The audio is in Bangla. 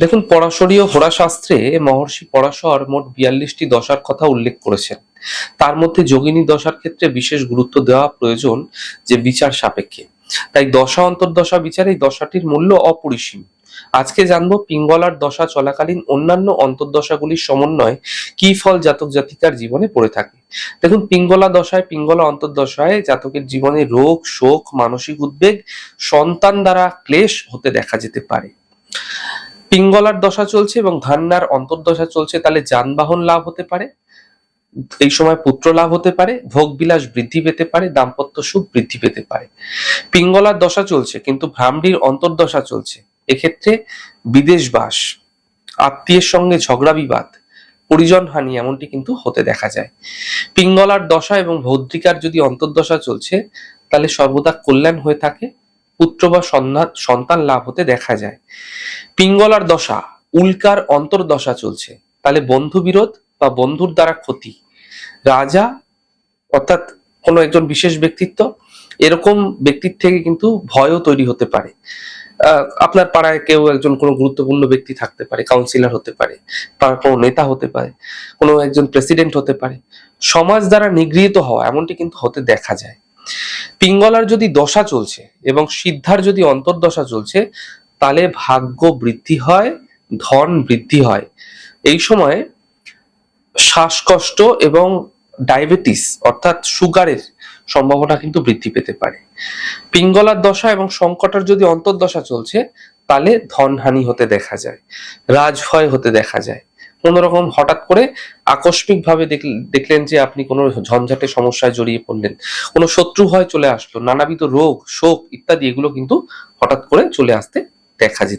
দেখুন পরাশরীয় হোরাশাস্ত্রে মহর্ষি পরাশর মোট বিয়াল্লিশটি দশার কথা উল্লেখ করেছেন। তার মধ্যে যোগিনী দশার ক্ষেত্রে বিশেষ গুরুত্ব দেওয়া প্রয়োজন যে বিচার সাপেক্ষে। তাই দশা অন্তর্দশা বিচারে এই দশাটির মূল্য অপরিসীম। আজকে জানব পিঙ্গলার দশা চলাকালীন অন্যান্য অন্তর্দশাগুলির সমন্বয়ে কি ফল জাতক জাতিকার জীবনে পড়ে থাকে। দেখুন, পিঙ্গলা দশায় পিঙ্গলা অন্তর্দশায় জাতকের জীবনে রোগ, শোক, মানসিক উদ্বেগ, সন্তান দ্বারা ক্লেশ হতে দেখা যেতে পারে। পিঙ্গলার দশা চলছে এবং ধান্নার অন্তর্দশা চলছে, তাহলে যানবাহন লাভ হতে পারে, এই সময় পুত্র লাভ হতে পারে ভোগ বিলাস বৃদ্ধি পেতে পারে, দাম্পত্য সুখ বৃদ্ধি পেতে পারে। পিঙ্গলার দশা চলছে, কিন্তু ভ্রামড়ির অন্তর্দশা চলছে। এক্ষেত্রে বিদেশ বাস, আত্মীয়ের সঙ্গে ঝগড়া বিবাদ, পরিজন হানি এমনটি কিন্তু হতে দেখা যায়। পিঙ্গলার দশা এবং ভৌদ্রিকার যদি অন্তর্দশা চলছে, তাহলে সর্বদা কল্যাণ হয়ে থাকে পুত্র বা সন্তান লাভ হতে দেখা যায়। পিঙ্গলার দশা, উল্কার অন্তর্দশা চলছে। তাহলে বন্ধু বিরোধ বা বন্ধুর দ্বারা ক্ষতি। রাজা, অর্থাৎ কোনো একজন বিশেষ ব্যক্তিত্ব, এরকম ব্যক্তির থেকে কিন্তু ভয়ও তৈরি হতে পারে। আপনার পাড়ায় কেউ একজন কোনো গুরুত্বপূর্ণ ব্যক্তি থাকতে পারে কাউন্সিলর হতে পারে কোনো নেতা হতে পারে, কোনো একজন প্রেসিডেন্ট হতে পারে। সমাজ দ্বারা নিগৃহীত হওয়া, এমনটি কিন্তু হতে দেখা যায়। পিঙ্গলার যদি দশা চলছে এবং সিদ্ধার যদি অন্তর্দশা চলছে, তাহলে ভাগ্য বৃদ্ধি হয়, ধন বৃদ্ধি হয়। এই সময় শ্বাসকষ্ট এবং ডায়াবেটিস অর্থাৎ সুগারের সম্ভাবনা কিন্তু বৃদ্ধি পেতে পারে। পিঙ্গলার দশা এবং সংকটার যদি অন্তর্দশা চলছে, তাহলে ধনহানি হতে দেখা যায়, রাজভয় হতে দেখা যায়। কোনো রকম হঠাৎ করে আকস্মিক ভাবে দেখলেন যে আপনি কোনো ঝঞ্ঝাটে সমস্যায় জড়িয়ে পড়লেন। কোনো শত্রু হয় চলে আসলো, নানাবিধ রোগ, শোক ইত্যাদি এগুলো কিন্তু হঠাৎ করে চলে আসতে দেখা যেত।